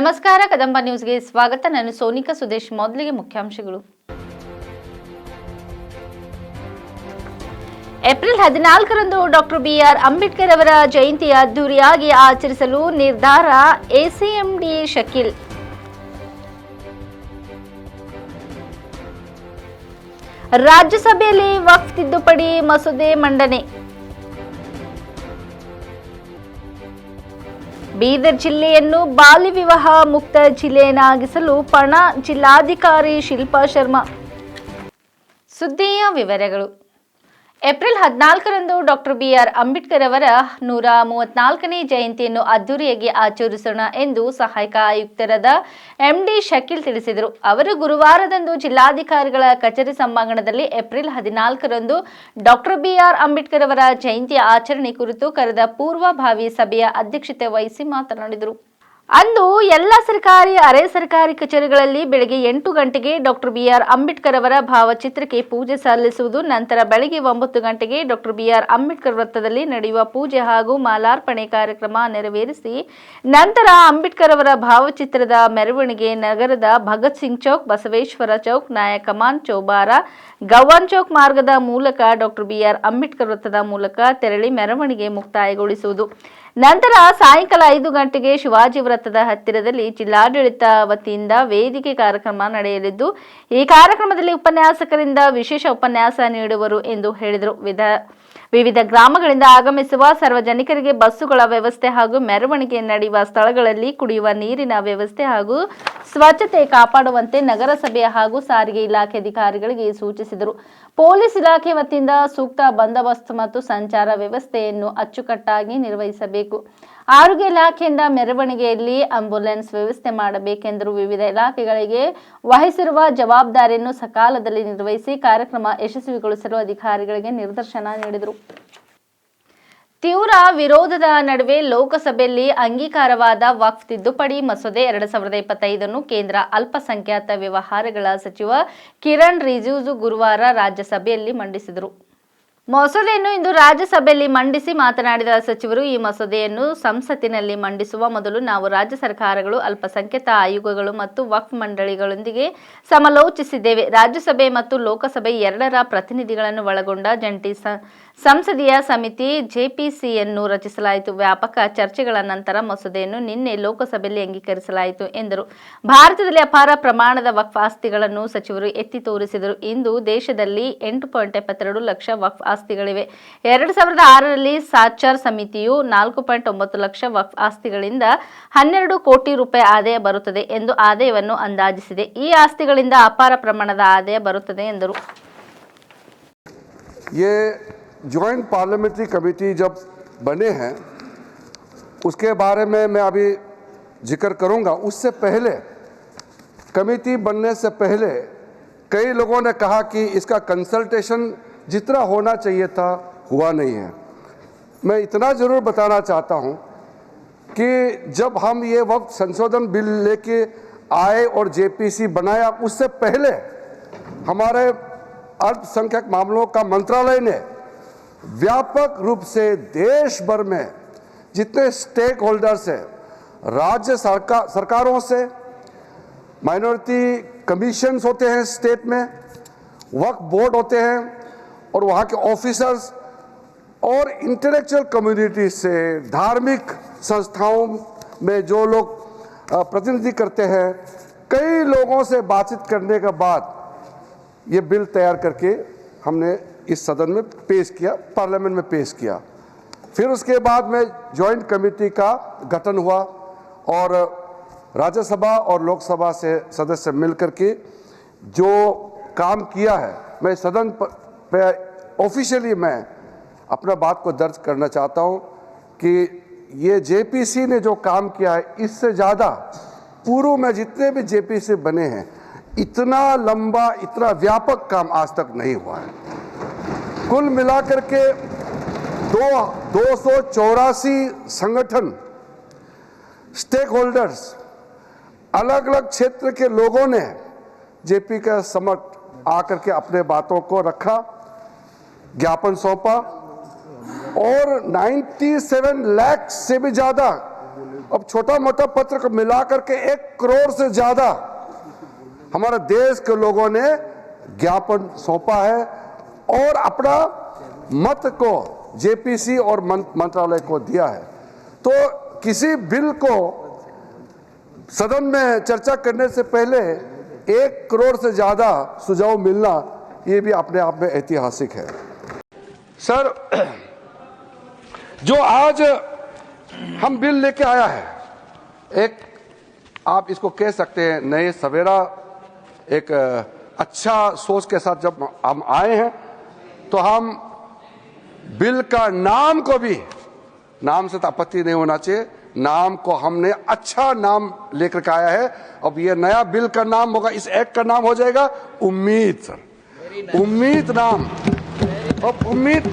ನಮಸ್ಕಾರ, ಕದಂಬ ನ್ಯೂಸ್ಗೆ ಸ್ವಾಗತ. ನಾನು ಸೋನಿಕಾ ಸುದೇಶ್, ಮೊದಲಿಗೆ ಮುಖ್ಯಾಂಶಗಳು. ಏಪ್ರಿಲ್ ಹದಿನಾಲ್ಕರಂದು ಡಾಕ್ಟರ್ ಬಿಆರ್ ಅಂಬೇಡ್ಕರ್ ಅವರ ಜಯಂತಿ ಅದ್ದೂರಿಯಾಗಿ ಆಚರಿಸಲು ನಿರ್ಧಾರ ಎಸಿಎಂಡಿ ಶಕೀಲ್. ರಾಜ್ಯಸಭೆಯಲ್ಲಿ ವಕ್ಫ್ ತಿದ್ದುಪಡಿ ಮಸೂದೆ ಮಂಡನೆ. ಬೀದರ್ ಜಿಲ್ಲೆಯನ್ನು ಬಾಲ್ಯ ವಿವಾಹ ಮುಕ್ತ ಜಿಲ್ಲೆಯನ್ನಾಗಿಸಲು ಪಣ ಜಿಲ್ಲಾಧಿಕಾರಿ ಶಿಲ್ಪಾ ಶರ್ಮಾ. ಸುದ್ದಿಯ ವಿವರಗಳು. ಏಪ್ರಿಲ್ ಹದಿನಾಲ್ಕರಂದು ಡಾಕ್ಟರ್ ಬಿಆರ್ ಅಂಬೇಡ್ಕರ್ ಅವರ ನೂರ ಮೂವತ್ನಾಲ್ಕನೇ ಜಯಂತಿಯನ್ನು ಅದ್ದೂರಿಯಾಗಿ ಆಚರಿಸೋಣ ಎಂದು ಸಹಾಯಕ ಆಯುಕ್ತರಾದ ಎಂಡಿ ಶಕೀಲ್ ತಿಳಿಸಿದರು. ಅವರು ಗುರುವಾರದಂದು ಜಿಲ್ಲಾಧಿಕಾರಿಗಳ ಕಚೇರಿ ಸಭಾಂಗಣದಲ್ಲಿ ಏಪ್ರಿಲ್ ಹದಿನಾಲ್ಕರಂದು ಡಾಕ್ಟರ್ ಬಿಆರ್ ಅಂಬೇಡ್ಕರ್ ಅವರ ಜಯಂತಿ ಆಚರಣೆ ಕುರಿತು ಕರೆದ ಪೂರ್ವಭಾವಿ ಸಭೆಯ ಅಧ್ಯಕ್ಷತೆ ವಹಿಸಿ ಮಾತನಾಡಿದರು. ಅಂದು ಎಲ್ಲ ಸರ್ಕಾರಿ, ಅರೆ ಸರ್ಕಾರಿ ಕಚೇರಿಗಳಲ್ಲಿ ಬೆಳಗ್ಗೆ ಎಂಟು ಗಂಟೆಗೆ ಡಾಕ್ಟರ್ ಬಿಆರ್ ಅಂಬೇಡ್ಕರ್ ಅವರ ಭಾವಚಿತ್ರಕ್ಕೆ ಪೂಜೆ ಸಲ್ಲಿಸುವುದು, ನಂತರ ಬೆಳಗ್ಗೆ ಒಂಬತ್ತು ಗಂಟೆಗೆ ಡಾಕ್ಟರ್ ಬಿಆರ್ ಅಂಬೇಡ್ಕರ್ ವೃತ್ತದಲ್ಲಿ ನಡೆಯುವ ಪೂಜೆ ಹಾಗೂ ಮಾಲಾರ್ಪಣೆ ಕಾರ್ಯಕ್ರಮ ನೆರವೇರಿಸಿ, ನಂತರ ಅಂಬೇಡ್ಕರ್ ಅವರ ಭಾವಚಿತ್ರದ ಮೆರವಣಿಗೆ ನಗರದ ಭಗತ್ ಸಿಂಗ್ ಚೌಕ್, ಬಸವೇಶ್ವರ ಚೌಕ್ ನಾಯಕಮಾನ್ ಚೌಬಾರ, ಗವಾನ್ ಚೌಕ್ ಮಾರ್ಗದ ಮೂಲಕ ಡಾಕ್ಟರ್ ಬಿಆರ್ ಅಂಬೇಡ್ಕರ್ ವೃತ್ತದ ಮೂಲಕ ತೆರಳಿ ಮೆರವಣಿಗೆ ಮುಕ್ತಾಯಗೊಳಿಸುವುದು. ನಂತರ ಸಾಯಂಕಾಲ ಐದು ಗಂಟೆಗೆ ಶಿವಾಜಿ ವೃತ್ತದ ಹತ್ತಿರದಲ್ಲಿ ಜಿಲ್ಲಾಡಳಿತ ವತಿಯಿಂದ ವೇದಿಕೆ ಕಾರ್ಯಕ್ರಮ ನಡೆಯಲಿದ್ದು, ಈ ಕಾರ್ಯಕ್ರಮದಲ್ಲಿ ಉಪನ್ಯಾಸಕರಿಂದ ವಿಶೇಷ ಉಪನ್ಯಾಸ ನೀಡುವರು ಎಂದು ಹೇಳಿದರು. ವಿಧ ವಿವಿಧ ಗ್ರಾಮಗಳಿಂದ ಆಗಮಿಸುವ ಸಾರ್ವಜನಿಕರಿಗೆ ಬಸ್ಸುಗಳ ವ್ಯವಸ್ಥೆ ಹಾಗೂ ಮೆರವಣಿಗೆ ನಡೆಯುವ ಸ್ಥಳಗಳಲ್ಲಿ ಕುಡಿಯುವ ನೀರಿನ ವ್ಯವಸ್ಥೆ ಹಾಗೂ ಸ್ವಚ್ಛತೆ ಕಾಪಾಡುವಂತೆ ನಗರಸಭೆ ಹಾಗೂ ಸಾರಿಗೆ ಇಲಾಖೆ ಅಧಿಕಾರಿಗಳಿಗೆ ಸೂಚಿಸಿದರು. ಪೊಲೀಸ್ ಇಲಾಖೆ ವತಿಯಿಂದ ಸೂಕ್ತ ಬಂದೋಬಸ್ತ್ ಮತ್ತು ಸಂಚಾರ ವ್ಯವಸ್ಥೆಯನ್ನು ಅಚ್ಚುಕಟ್ಟಾಗಿ ನಿರ್ವಹಿಸಬೇಕು. ಆರೋಗ್ಯ ಇಲಾಖೆಯಿಂದ ಮೆರವಣಿಗೆಯಲ್ಲಿ ಆಂಬ್ಯುಲೆನ್ಸ್ ವ್ಯವಸ್ಥೆ ಮಾಡಬೇಕೆಂದರು ವಿವಿಧ ಇಲಾಖೆಗಳಿಗೆ ವಹಿಸಿರುವ ಜವಾಬ್ದಾರಿಯನ್ನು ಸಕಾಲದಲ್ಲಿ ನಿರ್ವಹಿಸಿ ಕಾರ್ಯಕ್ರಮ ಯಶಸ್ವಿಗೊಳಿಸಲು ಅಧಿಕಾರಿಗಳಿಗೆ ನಿರ್ದೇಶನ ನೀಡಿದರು. ತೀವ್ರ ವಿರೋಧದ ನಡುವೆ ಲೋಕಸಭೆಯಲ್ಲಿ ಅಂಗೀಕಾರವಾದ ವಕ್ಫ್ ತಿದ್ದುಪಡಿ ಮಸೂದೆ ಎರಡು ಸಾವಿರದ ಇಪ್ಪತ್ತೈದನ್ನು ಕೇಂದ್ರ ಅಲ್ಪಸಂಖ್ಯಾತ ವ್ಯವಹಾರಗಳ ಸಚಿವ ಕಿರಣ್ ರಿಜಿಜು ಗುರುವಾರ ರಾಜ್ಯಸಭೆಯಲ್ಲಿ ಮಂಡಿಸಿದರು. ಮಸೂದೆಯನ್ನು ಇಂದು ರಾಜ್ಯಸಭೆಯಲ್ಲಿ ಮಂಡಿಸಿ ಮಾತನಾಡಿದ ಸಚಿವರು, ಈ ಮಸೂದೆಯನ್ನು ಸಂಸತ್ತಿನಲ್ಲಿ ಮಂಡಿಸುವ ಮೊದಲು ನಾವು ರಾಜ್ಯ ಸರ್ಕಾರಗಳು, ಅಲ್ಪಸಂಖ್ಯಾತ ಆಯೋಗಗಳು ಮತ್ತು ವಕ್ಫ್ ಮಂಡಳಿಗಳೊಂದಿಗೆ ಸಮಾಲೋಚಿಸಿದ್ದೇವೆ. ರಾಜ್ಯಸಭೆ ಮತ್ತು ಲೋಕಸಭೆ ಎರಡರ ಪ್ರತಿನಿಧಿಗಳನ್ನು ಒಳಗೊಂಡ ಜಂಟಿ ಸಂಸದೀಯ ಸಮಿತಿ ಜೆಪಿಸಿಯನ್ನು ರಚಿಸಲಾಯಿತು. ವ್ಯಾಪಕ ಚರ್ಚೆಗಳ ನಂತರ ಮಸೂದೆಯನ್ನು ನಿನ್ನೆ ಲೋಕಸಭೆಯಲ್ಲಿ ಅಂಗೀಕರಿಸಲಾಯಿತು ಎಂದರು. ಭಾರತದಲ್ಲಿ ಅಪಾರ ಪ್ರಮಾಣದ ವಕ್ಫ್ ಆಸ್ತಿಗಳನ್ನು ಸಚಿವರು ಎತ್ತಿ ತೋರಿಸಿದರು. ಇಂದು ದೇಶದಲ್ಲಿ ಎಂಟು ಪಾಯಿಂಟ್ ಎಪ್ಪತ್ತೆರಡು ಲಕ್ಷ ವಕ್ಫ್ ಆಸ್ತಿಗಳಿವೆ ಎರಡು ಸಾವಿರದ ಆರರಲ್ಲಿ ಸಾಚಾರ್ ಸಮಿತಿಯು ನಾಲ್ಕು ಪಾಯಿಂಟ್ ಒಂಬತ್ತು ಲಕ್ಷ ವಕ್ಫ್ ಆಸ್ತಿಗಳಿಂದ ಹನ್ನೆರಡು ಕೋಟಿ ರೂಪಾಯಿ ಆದಾಯ ಬರುತ್ತದೆ ಎಂದು ಆದಾಯವನ್ನು ಅಂದಾಜಿಸಿದೆ ಈ ಆಸ್ತಿಗಳಿಂದ ಅಪಾರ ಪ್ರಮಾಣದ ಆದಾಯ ಬರುತ್ತದೆ ಎಂದರು ये जॉइंट पार्लियामेंट्री कमेटी जब बने हैं उसके बारे में मैं अभी जिक्र करूंगा उससे पहले कमेटी बनने से पहले कई लोगों ने कहा कि इसका कंसल्टेशन जितना होना चाहिए था, हुआ नहीं है। मैं इतना ज़रूर बताना चाहता हूँ कि जब हम ये वक्त संशोधन बिल लेके आए और जेपीसी बनाया, उससे पहले हमारे अल्पसंख्यक मामलों का मंत्रालय ने व्यापक रूप से देश भर में जितने स्टेक होल्डर्स हैं, राज्य सरकार सरकारों से माइनॉरिटी कमीशंस होते हैं स्टेट में वक्फ बोर्ड होते हैं और वहाँ के ऑफिसर्स और इंटेलेक्चुअल कम्युनिटी से, धार्मिक संस्थाओं में जो लोग प्रतिनिधि करते हैं, कई लोगों से बातचीत करने के बाद ये बिल तैयार करके हमने इस सदन में पेश किया, पार्लियामेंट में पेश किया। फिर उसके बाद में जॉइंट कमेटी का गठन हुआ और राज्यसभा और लोकसभा से सदस्य मिलकर के जो काम किया है, मैं सदन प- पे ऑफिशियली मैं अपना बात को दर्ज करना चाहता हूँ कि ये जेपीसी ने जो काम किया है, इससे ज़्यादा पूर्व में जितने भी जेपीसी बने हैं, इतना लंबा, इतना व्यापक काम आज तक नहीं हुआ है। कुल मिलाकर के दो दो सौ चौरासी संगठन स्टेक होल्डर्स अलग अलग क्षेत्र के लोगों ने जेपी का समक्ष आकर के अपने बातों को रखा। ज्ञापन सौंपा और 97 लाख से भी ज़्यादा, अब छोटा मोटा पत्र को मिला करके एक करोड़ से ज़्यादा हमारे देश के लोगों ने ज्ञापन सौंपा है और अपना मत को जेपीसी और मंत्रालय को दिया है। तो किसी बिल को सदन में चर्चा करने से पहले एक करोड़ से ज़्यादा सुझाव मिलना, ये भी अपने आप में ऐतिहासिक है। सर जो आज हम बिल लेके आया है एक आप इसको कह सकते हैं नए सवेरा एक अच्छा सोच के साथ जब हम आए हैं तो हम बिल का नाम को भी नाम से तो आपत्ति नहीं होना चाहिए नाम को हमने अच्छा नाम लेकर के आया है अब ये नया बिल का नाम होगा इस एक्ट का नाम हो जाएगा उम्मीद सर। उम्मीद नाम। अब उम्मीद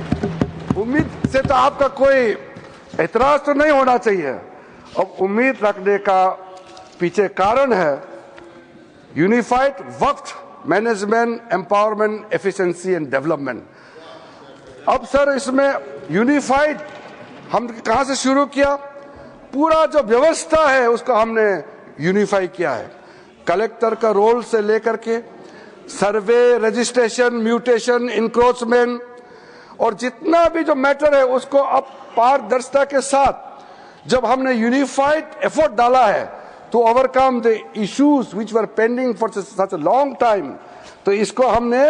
उम्मीद से तो आपका कोई एतराज़ तो नहीं होना चाहिए। अब उम्मीद रखने का पीछे कारण है यूनिफाइड वक्त management empowerment efficiency and development अब सर, इसमें यूनिफाइड हम कहाँ से शुरू किया? पूरा जो व्यवस्था है, उसको हमने यूनिफाई किया है। कलेक्टर का रोल से लेकर के, सर्वे रजिस्ट्रेशन म्यूटेशन इंक्रोचमेंट और जितना भी जो मैटर है उसको अब पारदर्शिता के साथ, जब हमने यूनिफाइड एफर्ट डाला है to overcome the issues which were pending for such long time तो इसको हमने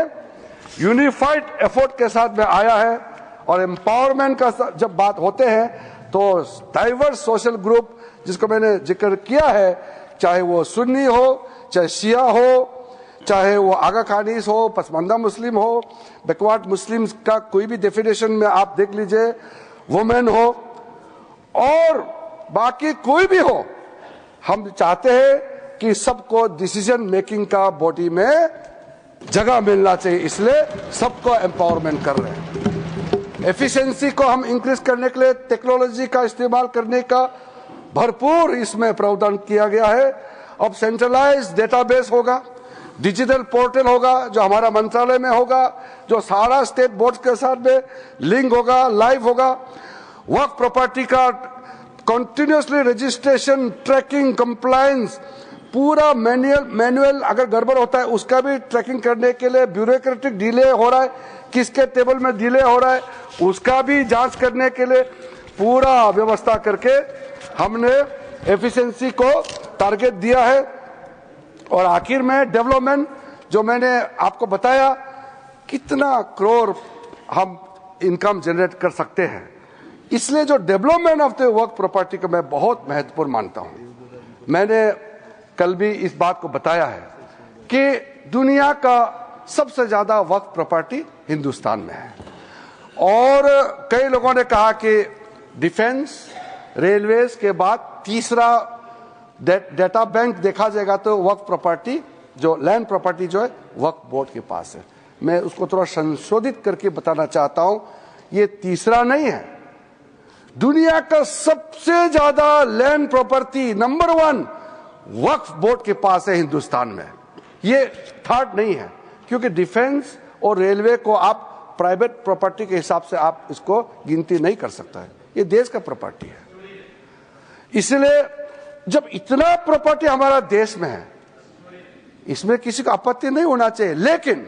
यूनिफाइड एफर्ट के साथ में आया है। और एम्पावरमेंट का जब बात होते हैं तो डाइवर्स सोशल ग्रुप जिसको मैंने ज़िक्र किया है, चाहे वो सुन्नी हो, चाहे शिया हो चाहे वो आगा खानीस हो पसमानदा मुस्लिम हो बैकवर्ड मुस्लिम का कोई भी डेफिनेशन में आप देख लीजिए वुमेन हो, और बाकी कोई भी हो, हम चाहते हैं कि सबको डिसीज़न मेकिंग का बॉडी में जगह मिलना चाहिए, इसलिए सबको एम्पावरमेंट कर रहे हैं। एफिशिएंसी को हम इंक्रीज करने के लिए टेक्नोलॉजी का इस्तेमाल करने का भरपूर इसमें प्रावधान किया गया है। अब सेंट्रलाइज डेटाबेस होगा। डिजिटल पोर्टल होगा, जो हमारा मंत्रालय में होगा, जो सारा स्टेट बोर्ड के साथ में लिंक होगा, लाइव होगा। वर्क प्रॉपर्टी का कंटिन्यूसली रजिस्ट्रेशन ट्रैकिंग कंप्लायंस पूरा मैनुअल मैनुअल अगर गड़बड़ होता है, उसका भी ट्रैकिंग करने के लिए ब्यूरोक्रेटिक डिले हो रहा है, किसके टेबल में डिले हो रहा है, उसका भी जाँच करने के लिए पूरा व्यवस्था करके हमने एफिशिएंसी को टारगेट दिया है। और आखिर में डेवलपमेंट जो मैंने आपको बताया, कितना करोड़ हम इनकम जनरेट कर सकते हैं। इसलिए जो डेवलपमेंट ऑफ़ द वर्क प्रॉपर्टी को मैं बहुत महत्वपूर्ण मानता हूँ। मैंने कल भी इस बात को बताया है कि दुनिया का सबसे ज़्यादा वर्क प्रॉपर्टी हिंदुस्तान में है। और कई लोगों ने कहा कि डिफेंस रेलवेज के बाद तीसरा डेटा बैंक देखा जाएगा तो वर्क प्रॉपर्टी जो, लैंड प्रॉपर्टी जो है वर्क बोर्ड के पास है। मैं उसको थोड़ा संशोधित करके बताना चाहता हूँ, ये तीसरा नहीं है। दुनिया का सबसे ज़्यादा लैंड प्रॉपर्टी नंबर वन वक्फ बोर्ड के पास है हिंदुस्तान में। ये थर्ड नहीं है, क्योंकि डिफेंस और रेलवे को आप प्राइवेट प्रॉपर्टी के हिसाब से आप इसको गिनती नहीं कर सकता है। ये देश का प्रॉपर्टी है। इसलिए जब इतना प्रॉपर्टी हमारा देश में है, इसमें किसी को आपत्ति नहीं होना चाहिए। लेकिन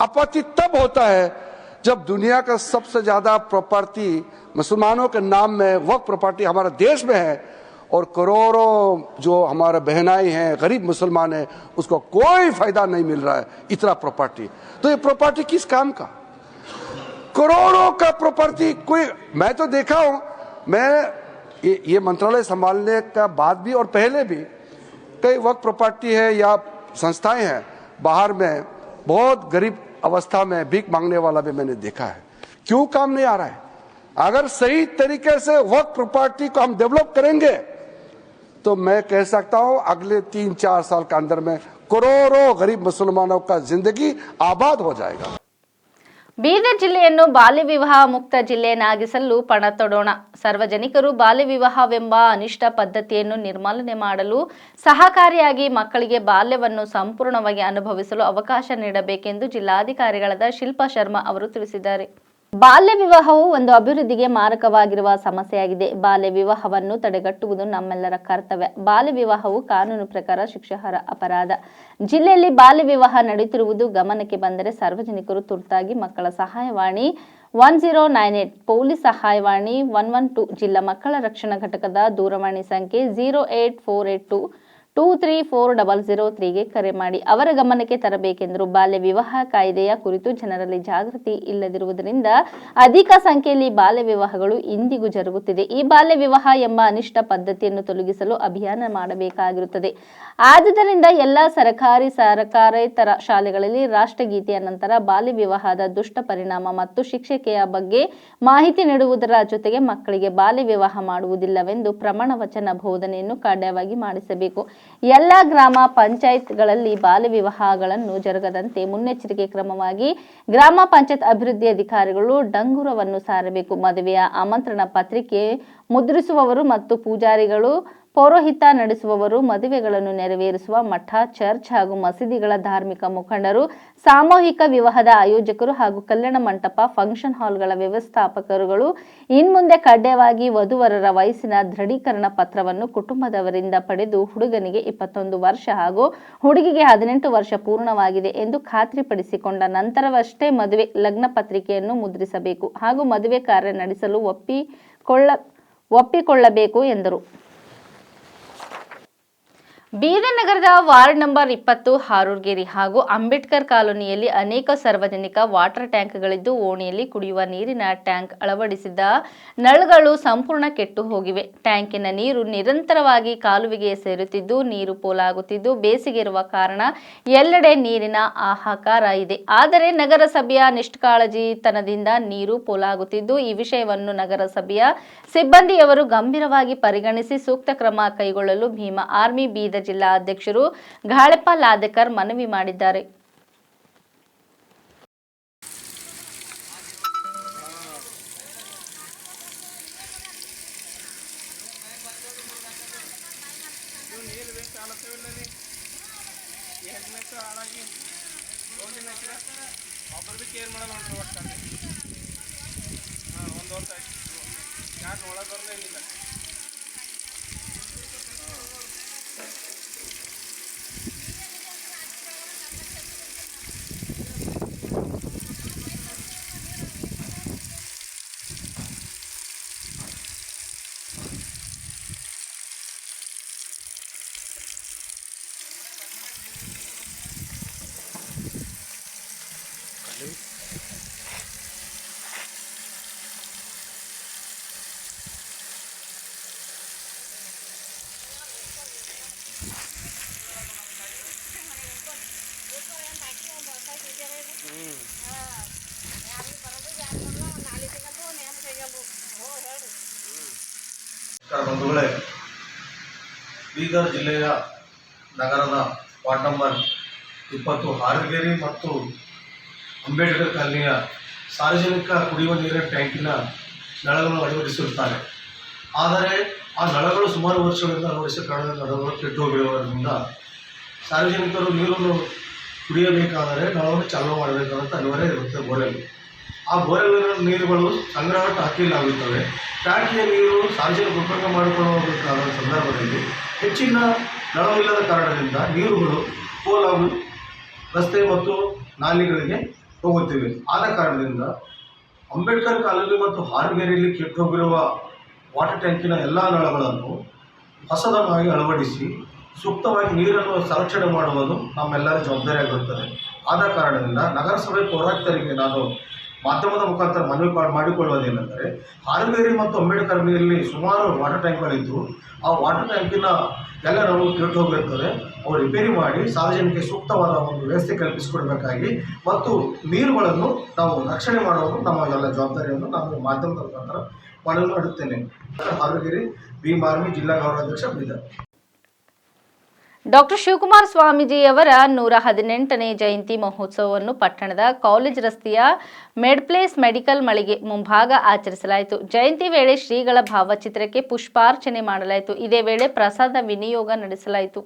आपत्ति तब होता है जब दुनिया का सबसे ज़्यादा प्रॉपर्टी मुसलमानों के नाम में, वक्त प्रॉपर्टी हमारे देश में है और करोड़ों जो हमारे बहनाई हैं, गरीब मुसलमान हैं, उसको कोई फ़ायदा नहीं मिल रहा है इतना प्रॉपर्टी तो ये प्रॉपर्टी किस काम का? करोड़ों का प्रॉपर्टी कोई, मैं तो देखा हूँ, मैं ये, ये मंत्रालय संभालने का बाद भी और पहले भी कई वक्त प्रॉपर्टी है या संस्थाएँ हैं बाहर में बहुत गरीब अवस्था में भीख मांगने वाला भी मैंने देखा है। क्यों काम नहीं आ रहा है? अगर सही तरीके से वक्त प्रॉपर्टी को हम डेवलप करेंगे तो मैं कह सकता हूँ अगले तीन चार साल के अंदर में करोड़ों गरीब मुसलमानों का ज़िंदगी आबाद हो जाएगा। ಬೀದರ್ ಜಿಲ್ಲೆಯನ್ನು ಬಾಲ್ಯ ವಿವಾಹ ಮುಕ್ತ ಜಿಲ್ಲೆಯನ್ನಾಗಿಸಲು ಪಣ ತೊಡೋಣ. ಸಾರ್ವಜನಿಕರು ಬಾಲ್ಯ ವಿವಾಹವೆಂಬ ಅನಿಷ್ಟ ಪದ್ಧತಿಯನ್ನು ನಿರ್ಮೂಲನೆ ಮಾಡಲು ಸಹಕಾರಿಯಾಗಿ ಮಕ್ಕಳಿಗೆ ಬಾಲ್ಯವನ್ನು ಸಂಪೂರ್ಣವಾಗಿ ಅನುಭವಿಸಲು ಅವಕಾಶ ನೀಡಬೇಕೆಂದು ಜಿಲ್ಲಾಧಿಕಾರಿಗಳಾದ ಶಿಲ್ಪಾ ಶರ್ಮಾ ಅವರು ತಿಳಿಸಿದ್ದಾರೆ. ಬಾಲ್ಯ ವಿವಾಹವು ಒಂದು ಅಭಿವೃದ್ಧಿಗೆ ಮಾರಕವಾಗಿರುವ ಸಮಸ್ಯೆಯಾಗಿದೆ. ಬಾಲ್ಯ ವಿವಾಹವನ್ನು ತಡೆಗಟ್ಟುವುದು ನಮ್ಮೆಲ್ಲರ ಕರ್ತವ್ಯ. ಬಾಲ್ಯ ವಿವಾಹವು ಕಾನೂನು ಪ್ರಕಾರ ಶಿಕ್ಷಾರ್ಹ ಅಪರಾಧ. ಜಿಲ್ಲೆಯಲ್ಲಿ ಬಾಲ್ಯ ವಿವಾಹ ನಡೆಯುತ್ತಿರುವುದು ಗಮನಕ್ಕೆ ಬಂದರೆ ಸಾರ್ವಜನಿಕರು ತುರ್ತಾಗಿ ಮಕ್ಕಳ ಸಹಾಯವಾಣಿ one zero nine eight, police ಸಹಾಯವಾಣಿ ಒನ್ ಒನ್ ಟು, ಜಿಲ್ಲಾ ಮಕ್ಕಳ ರಕ್ಷಣಾ ಘಟಕದ ದೂರವಾಣಿ ಸಂಖ್ಯೆ zero eight four eight two two three four double zero ತ್ರೀಗೆ ಕರೆ ಮಾಡಿ ಅವರ ಗಮನಕ್ಕೆ ತರಬೇಕೆಂದರು. ಬಾಲ್ಯ ವಿವಾಹ ಕಾಯ್ದೆಯ ಕುರಿತು ಜನರಲ್ಲಿ ಜಾಗೃತಿ ಇಲ್ಲದಿರುವುದರಿಂದ ಅಧಿಕ ಸಂಖ್ಯೆಯಲ್ಲಿ ಬಾಲ್ಯ ವಿವಾಹಗಳು ಇಂದಿಗೂ ಜರುಗುತ್ತಿದೆ. ಈ ಬಾಲ್ಯ ವಿವಾಹ ಎಂಬ ಅನಿಷ್ಟ ಪದ್ಧತಿಯನ್ನು ತೊಲಗಿಸಲು ಅಭಿಯಾನ ಮಾಡಬೇಕಾಗಿರುತ್ತದೆ. ಆದುದರಿಂದ ಎಲ್ಲ ಸರ್ಕಾರಿ ಸರ್ಕಾರೇತರ ಶಾಲೆಗಳಲ್ಲಿ ರಾಷ್ಟ್ರಗೀತೆಯ ನಂತರ ಬಾಲ್ಯ ವಿವಾಹದ ದುಷ್ಟ ಪರಿಣಾಮ ಮತ್ತು ಶಿಕ್ಷಕೆಯ ಬಗ್ಗೆ ಮಾಹಿತಿ ನೀಡುವುದರ ಜೊತೆಗೆ ಮಕ್ಕಳಿಗೆ ಬಾಲ್ಯ ವಿವಾಹ ಮಾಡುವುದಿಲ್ಲವೆಂದು ಪ್ರಮಾಣ ವಚನ ಬೋಧನೆಯನ್ನು ಕಡ್ಡಾಯವಾಗಿ ಮಾಡಿಸಬೇಕು. ಎಲ್ಲ ಗ್ರಾಮ ಪಂಚಾಯತ್ಗಳಲ್ಲಿ ಬಾಲ್ಯ ವಿವಾಹಗಳನ್ನು ಜರುಗದಂತೆ ಮುನ್ನೆಚ್ಚರಿಕೆ ಕ್ರಮವಾಗಿ ಗ್ರಾಮ ಪಂಚಾಯತ್ ಅಭಿವೃದ್ಧಿ ಅಧಿಕಾರಿಗಳು ಡಂಗುರವನ್ನು ಸಾರಬೇಕು. ಮದುವೆಯ ಆಮಂತ್ರಣ ಪತ್ರಿಕೆ ಮುದ್ರಿಸುವವರು ಮತ್ತು ಪೂಜಾರಿಗಳು ಪೌರೋಹಿತ ನಡೆಸುವವರು ಮದುವೆಗಳನ್ನು ನೆರವೇರಿಸುವ ಮಠ, ಚರ್ಚ್ ಹಾಗೂ ಮಸೀದಿಗಳ ಧಾರ್ಮಿಕ ಮುಖಂಡರು, ಸಾಮೂಹಿಕ ವಿವಾಹದ ಆಯೋಜಕರು ಹಾಗೂ ಕಲ್ಯಾಣ ಮಂಟಪ, ಫಂಕ್ಷನ್ ಹಾಲ್ಗಳ ವ್ಯವಸ್ಥಾಪಕರುಗಳು, ಇನ್ಮುಂದೆ ಕಡ್ಡಾಯವಾಗಿ ವಧುವರರ ವಯಸ್ಸಿನ ದೃಢೀಕರಣ ಪತ್ರವನ್ನು ಕುಟುಂಬದವರಿಂದ ಪಡೆದು ಹುಡುಗನಿಗೆ ಇಪ್ಪತ್ತೊಂದು ವರ್ಷ ಹಾಗೂ ಹುಡುಗಿಗೆ ಹದಿನೆಂಟು ವರ್ಷ ಪೂರ್ಣವಾಗಿದೆ ಎಂದು ಖಾತ್ರಿಪಡಿಸಿಕೊಂಡ ನಂತರವಷ್ಟೇ ಮದುವೆ ಲಗ್ನ ಪತ್ರಿಕೆಯನ್ನು ಮುದ್ರಿಸಬೇಕು ಹಾಗೂ ಮದುವೆ ಕಾರ್ಯ ನಡೆಸಲು ಒಪ್ಪಿಕೊಳ್ಳ, ಒಪ್ಪಿಕೊಳ್ಳಬೇಕು ಎಂದರು. ಬೀದರ್ ನಗರದ ವಾರ್ಡ್ ನಂಬರ್ ಇಪ್ಪತ್ತು, ಹಾರೂರ್ಗೇರಿ ಹಾಗೂ ಅಂಬೇಡ್ಕರ್ ಕಾಲೋನಿಯಲ್ಲಿ ಅನೇಕ ಸಾರ್ವಜನಿಕ ವಾಟರ್ ಟ್ಯಾಂಕ್ಗಳಿದ್ದು ಓಣಿಯಲ್ಲಿ ಕುಡಿಯುವ ನೀರಿನ ಟ್ಯಾಂಕ್ ಅಳವಡಿಸಿದ್ದ ನಳಗಳು ಸಂಪೂರ್ಣ ಕೆಟ್ಟು ಹೋಗಿವೆ. ಟ್ಯಾಂಕಿನ ನೀರು ನಿರಂತರವಾಗಿ ಕಾಲುವೆಗೆ ಸೇರುತ್ತಿದ್ದು, ನೀರು ಪೋಲಾಗುತ್ತಿದ್ದು, ಬೇಸಿಗೆ ಇರುವ ಕಾರಣ ಎಲ್ಲೆಡೆ ನೀರಿನ ಆಹಾಕಾರ ಇದೆ. ಆದರೆ ನಗರಸಭೆಯ ನಿಷ್ಕಾಳಜಿತನದಿಂದ ನೀರು ಪೋಲಾಗುತ್ತಿದ್ದು, ಈ ವಿಷಯವನ್ನು ನಗರಸಭೆಯ ಸಿಬ್ಬಂದಿಯವರು ಗಂಭೀರವಾಗಿ ಪರಿಗಣಿಸಿ ಸೂಕ್ತ ಕ್ರಮ ಕೈಗೊಳ್ಳಲು ಭೀಮಾ, ಆರ್ಮಿ ಬೀದರ್ ಜಿಲ್ಲಾ ಅಧ್ಯಕ್ಷರು ಗಾಳೆಪ್ಪ ಲಾದಕರ್ ಮನವಿ ಮಾಡಿದ್ದಾರೆ. ಕೇರ್ ಮಾಡಲ್ಲ ನಮಸ್ಕಾರ ಬಂಧುಗಳೇ, ಬೀದರ್ ಜಿಲ್ಲೆಯ ನಗರದ ವಾರ್ಡ್ ನಂಬರ್ ಇಪ್ಪತ್ತು ಹಾರಗೇರಿ ಮತ್ತು ಅಂಬೇಡ್ಕರ್ ಕಾಲನಿಯ ಸಾರ್ವಜನಿಕ ಕುಡಿಯುವ ನೀರಿನ ಟ್ಯಾಂಕಿನ ನಳಗಳನ್ನು ಅಳವಡಿಸಿರುತ್ತಾರೆ. ಆದರೆ ಆ ನಳಗಳು ಸುಮಾರು ವರ್ಷಗಳಿಂದ ಅಳವಡಿಸಿದ ಕಾರಣದಿಂದ ನಳಗಳು ಕೆಟ್ಟು ಹೋಗಿರುವುದರಿಂದ ಸಾರ್ವಜನಿಕರು ನೀರನ್ನು ಕುಡಿಯಬೇಕಾದರೆ ನಳವನ್ನು ಚಾಲೂ ಮಾಡಬೇಕಾದಂಥ ಅನಿವಾರ್ಯ ಇರುತ್ತೆ ಬೋರೆಲ್ ಆ ಬೋರ್ವೆಲ್ ನೀರುಗಳು ಸಂಗ್ರಹ ಟಾಕಿಯಲ್ಲಾಗುತ್ತವೆ ಟಾಕಿಯ ನೀರು ಸಾರ್ವಜನಿಕ ಉಪಯೋಗ ಮಾಡಿಕೊಳ್ಳಬೇಕಾದ ಸಂದರ್ಭದಲ್ಲಿ ಹೆಚ್ಚಿನ ನಳವಿಲ್ಲದ ಕಾರಣದಿಂದ ನೀರುಗಳು ಪೋಲಾಗು ರಸ್ತೆ ಮತ್ತು ನಾಲಿಗಳಿಗೆ ಹೋಗುತ್ತಿವೆ. ಆದ ಕಾರಣದಿಂದ ಅಂಬೇಡ್ಕರ್ ಕಾಲೋನಿ ಮತ್ತು ಹಾರ್ಗೇರಿಯಲ್ಲಿ ಕೆಟ್ಟು ಹೋಗಿರುವ ವಾಟರ್ ಟ್ಯಾಂಕಿನ ಎಲ್ಲ ನಳಗಳನ್ನು ಹೊಸದನ್ನಾಗಿ ಅಳವಡಿಸಿ ಸೂಕ್ತವಾಗಿ ನೀರನ್ನು ಸಂರಕ್ಷಣೆ ಮಾಡುವುದು ನಮ್ಮೆಲ್ಲರ ಜವಾಬ್ದಾರಿಯಾಗಿರುತ್ತದೆ. ಆದ ಕಾರಣದಿಂದ ನಗರಸಭೆ ಪೌರಾಯುಕ್ತರಿಗೆ ನಾನು ಮಾಧ್ಯಮದ ಮುಖಾಂತರ ಮನವಿ ಮಾಡಿಕೊಳ್ಳುವುದೇನೆಂದರೆ, ಹಾರಂಗೇರಿ ಮತ್ತು ಅಂಬೇಡ್ಕರ್ ಮೇಲೆ ಸುಮಾರು ವಾಟರ್ ಟ್ಯಾಂಕ್ಗಳಿದ್ದು ಆ ವಾಟರ್ ಟ್ಯಾಂಕಿನ ಎಲ್ಲ ನಾವು ಕೆಟ್ಟು ಹೋಗಿರುತ್ತದೆ ಅವು ರಿಪೇರಿ ಮಾಡಿ ಸಾರ್ವಜನಿಕ ಸೂಕ್ತವಾದ ಒಂದು ವ್ಯವಸ್ಥೆ ಕಲ್ಪಿಸಿಕೊಡಬೇಕಾಗಿ ಮತ್ತು ನೀರುಗಳನ್ನು ನಾವು ರಕ್ಷಣೆ ಮಾಡುವುದು ನಮ್ಮ ಎಲ್ಲ ಜವಾಬ್ದಾರಿಯನ್ನು ನಾನು ಮಾಧ್ಯಮದ ಮುಖಾಂತರ ಮಾಡಲು ಮಾಡುತ್ತೇನೆ. ಹಾರಂಗೇರಿ ಬಿ ಆರ್ಮಿ, ಜಿಲ್ಲಾ ಗೌರವಾಧ್ಯಕ್ಷ ಬೀದರ್. ಡಾಕ್ಟರ್ ಶಿವಕುಮಾರ ಸ್ವಾಮೀಜಿಯವರ ನೂರ ಹದಿನೆಂಟನೇ ಜಯಂತಿ ಮಹೋತ್ಸವವನ್ನು ಪಟ್ಟಣದ ಕಾಲೇಜ್ ರಸ್ತೆಯ ಮೆಡ್ಪ್ಲೇಸ್ ಮೆಡಿಕಲ್ ಮಳಿಗೆ ಮುಂಭಾಗ ಆಚರಿಸಲಾಯಿತು. ಜಯಂತಿ ವೇಳೆ ಶ್ರೀಗಳ ಭಾವಚಿತ್ರಕ್ಕೆ ಪುಷ್ಪಾರ್ಚನೆ ಮಾಡಲಾಯಿತು. ಇದೇ ವೇಳೆ ಪ್ರಸಾದ ವಿನಿಯೋಗ ನಡೆಸಲಾಯಿತು.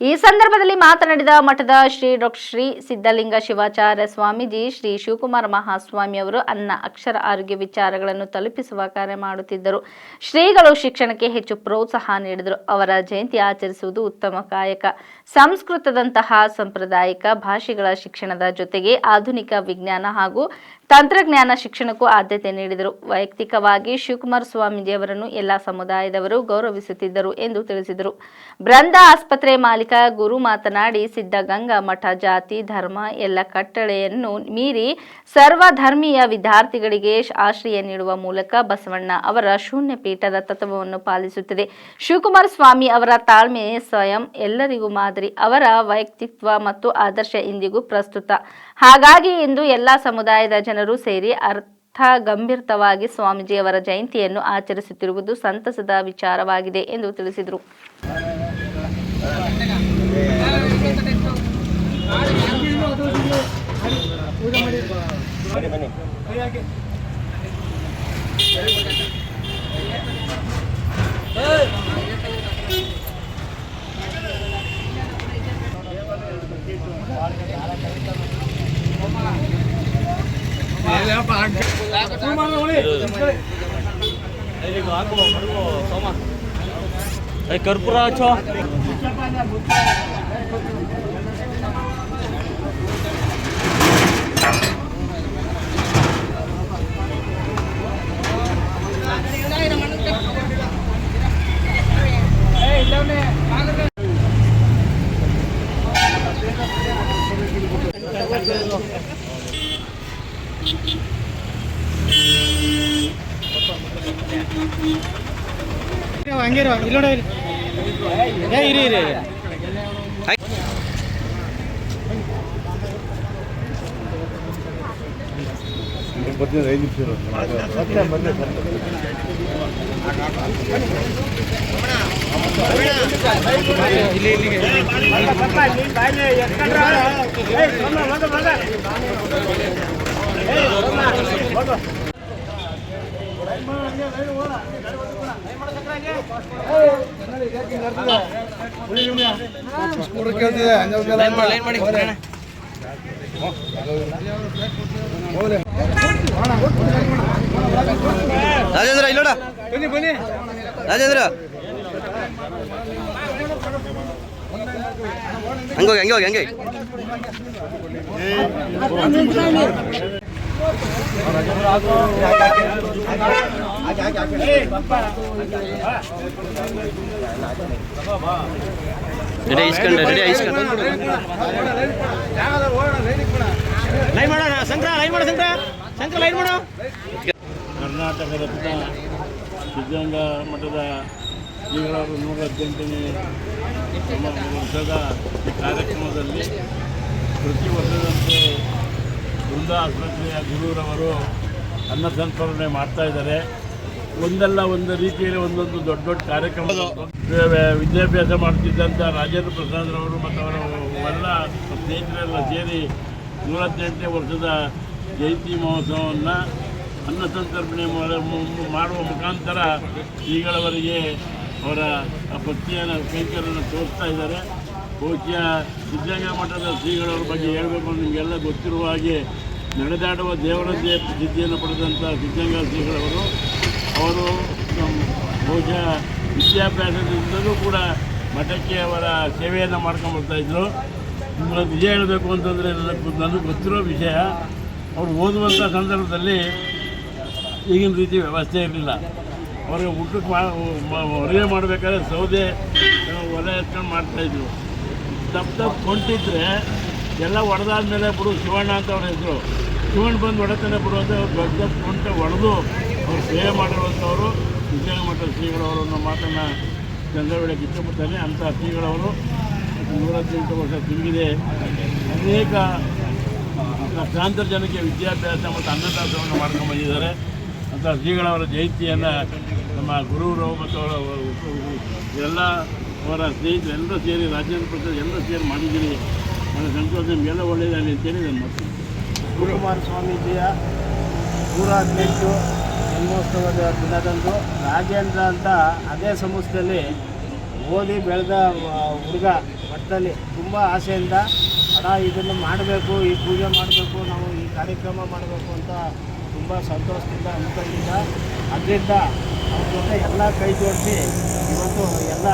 ಈ ಸಂದರ್ಭದಲ್ಲಿ ಮಾತನಾಡಿದ ಮಠದ ಶ್ರೀ ಡಾಕ್ಟರ್ ಶ್ರೀ ಸಿದ್ಧಲಿಂಗ ಶಿವಾಚಾರ್ಯ ಸ್ವಾಮೀಜಿ, ಶ್ರೀ ಶಿವಕುಮಾರ ಮಹಾಸ್ವಾಮಿ ಅವರು ಅನ್ನ, ಅಕ್ಷರ, ಆರೋಗ್ಯ ವಿಚಾರಗಳನ್ನು ತಲುಪಿಸುವ ಕಾರ್ಯ ಮಾಡುತ್ತಿದ್ದರು. ಶ್ರೀಗಳು ಶಿಕ್ಷಣಕ್ಕೆ ಹೆಚ್ಚು ಪ್ರೋತ್ಸಾಹ ನೀಡಿದರು. ಅವರ ಜಯಂತಿ ಆಚರಿಸುವುದು ಉತ್ತಮ ಕಾಯಕ. ಸಂಸ್ಕೃತದಂತಹ ಸಾಂಪ್ರದಾಯಿಕ ಭಾಷೆಗಳ ಶಿಕ್ಷಣದ ಜೊತೆಗೆ ಆಧುನಿಕ ವಿಜ್ಞಾನ ಹಾಗೂ ತಂತ್ರಜ್ಞಾನ ಶಿಕ್ಷಣಕ್ಕೂ ಆದ್ಯತೆ ನೀಡಿದರು. ವೈಯಕ್ತಿಕವಾಗಿ ಶಿವಕುಮಾರ ಸ್ವಾಮೀಜಿಯವರನ್ನು ಎಲ್ಲ ಸಮುದಾಯದವರು ಗೌರವಿಸುತ್ತಿದ್ದರು ಎಂದು ತಿಳಿಸಿದರು. ಬೃಂದ ಆಸ್ಪತ್ರೆ ಮಾಲೀಕ ಗುರು ಮಾತನಾಡಿ ಸಿದ್ಧಗಂಗಾ ಮಠ, ಜಾತಿ, ಧರ್ಮ ಎಲ್ಲ ಕಟ್ಟಳೆಯನ್ನು ಮೀರಿ ಸರ್ವಧರ್ಮೀಯ ವಿದ್ಯಾರ್ಥಿಗಳಿಗೆ ಆಶ್ರಯ ನೀಡುವ ಮೂಲಕ ಬಸವಣ್ಣ ಅವರ ಶೂನ್ಯ ಪೀಠದ ತತ್ವವನ್ನು ಪಾಲಿಸುತ್ತಿದೆ. ಶಿವಕುಮಾರ ಸ್ವಾಮಿ ಅವರ ತಾಳ್ಮೆ ಸ್ವಯಂ ಎಲ್ಲರಿಗೂ ಮಾದರಿ. ಅವರ ವೈಯಕ್ತಿತ್ವ ಮತ್ತು ಆದರ್ಶ ಇಂದಿಗೂ ಪ್ರಸ್ತುತ. ಹಾಗಾಗಿ ಇಂದು ಎಲ್ಲ ಸಮುದಾಯದ ಜನರು ಸೇರಿ ಅರ್ಥ ಗಂಭೀರವಾಗಿ ಸ್ವಾಮೀಜಿಯವರ ಜಯಂತಿಯನ್ನು ಆಚರಿಸುತ್ತಿರುವುದು ಸಂತಸದ ವಿಚಾರವಾಗಿದೆ ಎಂದು ತಿಳಿಸಿದರು. ಕರ್ಪೂರ ಹಚ್ಚೋ ಹಂಗೆ ಇರಿ ಇರಿ ಏ ಇರಿ ಇರಿ ಇರಿ ರಾಜೇಂದ್ರ ಇಲ್ಲೋಡ. ಬನ್ನಿ ಬನ್ನಿ. ರಾಜೇಂದ್ರ. ಹಂಗೋಗಿ ಹಂಗೆ ಹೋಗಿ ಹಂಗೆ. ರೆಡಿ ಐಸ್ಕೊಂಡು ರೆಡಿ ಐಸ್ಕೊಂಡು ಲೈನ್ ಮಾಡೋಣ ಶಂಕರ ಲೈನ್ ಮಾಡೋ ಶಂಕರ. ಶಂಕರ ಲೈನ್ ಮಾಡು. ಕರ್ನಾಟಕದ ಪುಟ ಸಿದ್ಧಗಂಗ ಮಠದ ಶ್ರೀಗಳವರು ನೂರ ಹದಿನೆಂಟನೇ ವರ್ಷದ ಕಾರ್ಯಕ್ರಮದಲ್ಲಿ ಪ್ರತಿ ವರ್ಷದಂತೆ ಬೃಂದ ಆಸ್ಪತ್ರೆಯ ಗುರುರವರು ಅನ್ನ ಸಂಸ್ಮರಣೆ ಮಾಡ್ತಾ ಇದ್ದಾರೆ. ಒಂದಲ್ಲ ಒಂದು ರೀತಿಯಲ್ಲಿ ಒಂದೊಂದು ದೊಡ್ಡ ದೊಡ್ಡ ಕಾರ್ಯಕ್ರಮ ವಿದ್ಯಾಭ್ಯಾಸ ಮಾಡ್ತಿದ್ದಂಥ ರಾಜೇಂದ್ರ ಪ್ರಸಾದ್ರವರು ಮತ್ತು ಅವರ ಎಲ್ಲ ಸ್ನೇಹಿತರೆಲ್ಲ ಸೇರಿ ನೂರತ್ತೆಂಟನೇ ಹದಿನೆಂಟನೇ ವರ್ಷದ ಜಯಂತಿ ಮಹೋತ್ಸವವನ್ನು ಅನ್ನ ಸಂತರ್ಪಣೆ ಮಾಡುವ ಮುಖಾಂತರ ಶ್ರೀಗಳವರಿಗೆ ಅವರ ಭಕ್ತಿಯನ್ನು ಕೈಕರನ್ನು ತೋರಿಸ್ತಾ ಇದ್ದಾರೆ. ಬಹುಶಃ ಸಿದ್ಧಗಂಗಾ ಮಠದ ಶ್ರೀಗಳವರ ಬಗ್ಗೆ ಹೇಳಬೇಕು ಅಂದ್ರೆ ನಿಮಗೆಲ್ಲ ಗೊತ್ತಿರುವ ಹಾಗೆ ನಡೆದಾಡುವ ದೇವರದ್ದೇ ಸಿದ್ಧಿಯನ್ನು ಪಡೆದಂಥ ಸಿದ್ಧಗಂಗಾ ಶ್ರೀಗಳವರು ಅವರು ಬಹುಶಃ ವಿದ್ಯಾಭ್ಯಾಸದಿಂದಲೂ ಕೂಡ ಮಠಕ್ಕೆ ಅವರ ಸೇವೆಯನ್ನು ಮಾಡ್ಕೊಂಡು ಇದ್ರು ನಿಜ ಹೇಳಬೇಕು ಅಂತಂದರೆ ನನಗೆ ನನಗೆ ಗೊತ್ತಿರೋ ವಿಷಯ ಅವರು ಓದುವಂಥ ಸಂದರ್ಭದಲ್ಲಿ ಈಗಿನ ರೀತಿ ವ್ಯವಸ್ಥೆ ಇರಲಿಲ್ಲ ಅವ್ರಿಗೆ ಊಟಕ್ಕೆ ಮಾ ಹೊರಗೆ ಮಾಡಬೇಕಾದ್ರೆ ಸೌದೆ ಒಲೆ ಎತ್ಕೊಂಡು ಮಾಡ್ತಾಯಿದ್ರು ತಪ್ಪು ತಪ್ಪು ಕೊಂಟಿದ್ರೆ ಎಲ್ಲ ಒಡೆದಾದ್ಮೇಲೆ ಬಿಡು ಶಿವಣ್ಣ ಅಂತ ಅವ್ರ ಹೆಸರು ಶಿವಣ್ಣ ಬಂದು ಹೊಡೆತಾನೆ ಬಿಡು ಅಂತ ಅವ್ರು ದೊಡ್ಡ ದಪ್ಪ ಕೊಂಟೆ ಹೊಡೆದು ಅವ್ರು ಸೇವೆ ಮಾಡಿರುವಂಥವ್ರು ವಿಜಯಮಠ ಶ್ರೀಗಳವರು ಅನ್ನೋ ಮಾತನ್ನು ಚಂದ್ರವೇಳೆ ಇಷ್ಟಪಡ್ತಾನೆ ಅಂಥ ಶ್ರೀಗಳವರು ನೂರ ಹದಿನೆಂಟು ವರ್ಷ ತಿರುಗಿದೆ ಅನೇಕ ಲಕ್ಷಾಂತರ ಜನಕ್ಕೆ ವಿದ್ಯಾಭ್ಯಾಸ ಮತ್ತು ಅನ್ನದಾಸವನ್ನು ಮಾಡ್ಕೊಂಡು ಬಂದಿದ್ದಾರೆ ಅಂತ ಶ್ರೀಗಳವರ ಜಯಂತಿಯನ್ನು ನಮ್ಮ ಗುರುವರು ಮತ್ತು ಎಲ್ಲ ಅವರ ಸ್ನೇಹಿತರು ಎಲ್ಲರೂ ಸೇರಿ ರಾಜೇಂದ್ರ ಪ್ರಸಾದ್ ಎಲ್ಲರೂ ಸೇರಿ ಮಾಡಿದ್ದೀರಿ. ನನ್ನ ಸಂತೋಷ ನಿಮಗೆಲ್ಲ ಒಳ್ಳೆಯದಾಗಲಿ ಅಂತೇಳಿ ನಾನು ಮಾಡ್ತೀನಿ. ಗುರುಕುಮಾರ ಸ್ವಾಮೀಜಿಯ ನೂರ ಹದಿನೆಂಟು ಜನ್ಮೋತ್ಸವದ ದಿನದಂದು ರಾಜೇಂದ್ರ ಅಂತ ಅದೇ ಸಂಸ್ಥೆಯಲ್ಲಿ ಓದಿ ಬೆಳೆದ ಹುಡುಗ ಮಟ್ಟದಲ್ಲಿ ತುಂಬ ಆಸೆಯಿಂದ ಅಡ ಇದನ್ನು ಮಾಡಬೇಕು, ಈ ಪೂಜೆ ಮಾಡಬೇಕು, ನಾವು ಈ ಕಾರ್ಯಕ್ರಮ ಮಾಡಬೇಕು ಅಂತ ತುಂಬ ಸಂತೋಷದಿಂದ ಅಂದ್ಕೊಂಡಿದ್ದ. ಅದರಿಂದ ಅವ್ರ ಜೊತೆ ಎಲ್ಲ ಕೈ ಜೋಡಿಸಿ ಇವತ್ತು ಎಲ್ಲ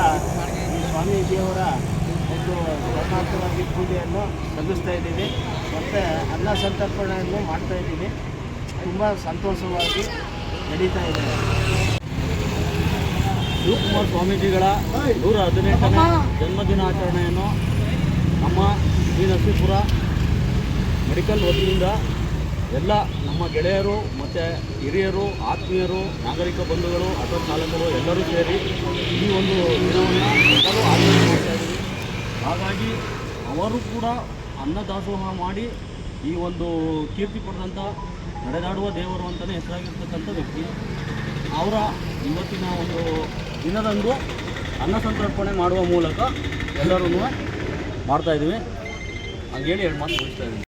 ಸ್ವಾಮೀಜಿಯವರ ಒಂದು ಕರ್ನಾಟಕವಾಗಿ ಪೂಜೆಯನ್ನು ಸಲ್ಲಿಸ್ತಾ ಇದ್ದೀವಿ. ಮತ್ತು ಅನ್ನ ಸಂತರ್ಪಣೆಯನ್ನು ಮಾಡ್ತಾ ಇದ್ದೀವಿ. ತುಂಬ ಸಂತೋಷವಾಗಿ ನಡೀತಾ ಇದೆ. ಶಿವಕುಮಾರ್ ಸ್ವಾಮೀಜಿಗಳ ನೂರ ಹದಿನೆಂಟನೇ ಜನ್ಮದಿನಾಚರಣೆಯನ್ನು ನಮ್ಮ ಶ್ರೀ ನರಸೀಪುರ ಮೆಡಿಕಲ್ ವತಿಯಿಂದ ಎಲ್ಲ ನಮ್ಮ ಗೆಳೆಯರು, ಮತ್ತು ಹಿರಿಯರು, ಆತ್ಮೀಯರು, ನಾಗರಿಕ ಬಂಧುಗಳು ಆಟೋ ಚಾಲಕರು ಎಲ್ಲರೂ ಸೇರಿ ಈ ಒಂದು ದಿನವನ್ನು ಎಲ್ಲರೂ ಆಚರಣೆ ಮಾಡ್ತಾ ಹಾಗಾಗಿ ಅವರು ಕೂಡ ಅನ್ನದಾಸೋಹ ಮಾಡಿ ಈ ಒಂದು ಕೀರ್ತಿ ಪಡೆದಂಥ ನಡೆದಾಡುವ ದೇವರು ಅಂತಲೇ ಹೆಸರಾಗಿರ್ತಕ್ಕಂಥ ವ್ಯಕ್ತಿ. ಅವರ ಇವತ್ತಿನ ಒಂದು ದಿನದಂದು ಅನ್ನ ಸಂತರ್ಪಣೆ ಮಾಡುವ ಮೂಲಕ ಎಲ್ಲರೂ ಮಾಡ್ತಾಯಿದ್ದೀವಿ ಹಂಗೇಳಿ ಎರಡು ಮಾತು ಮುಗಿಸ್ತಾ ಇದ್ದೀನಿ.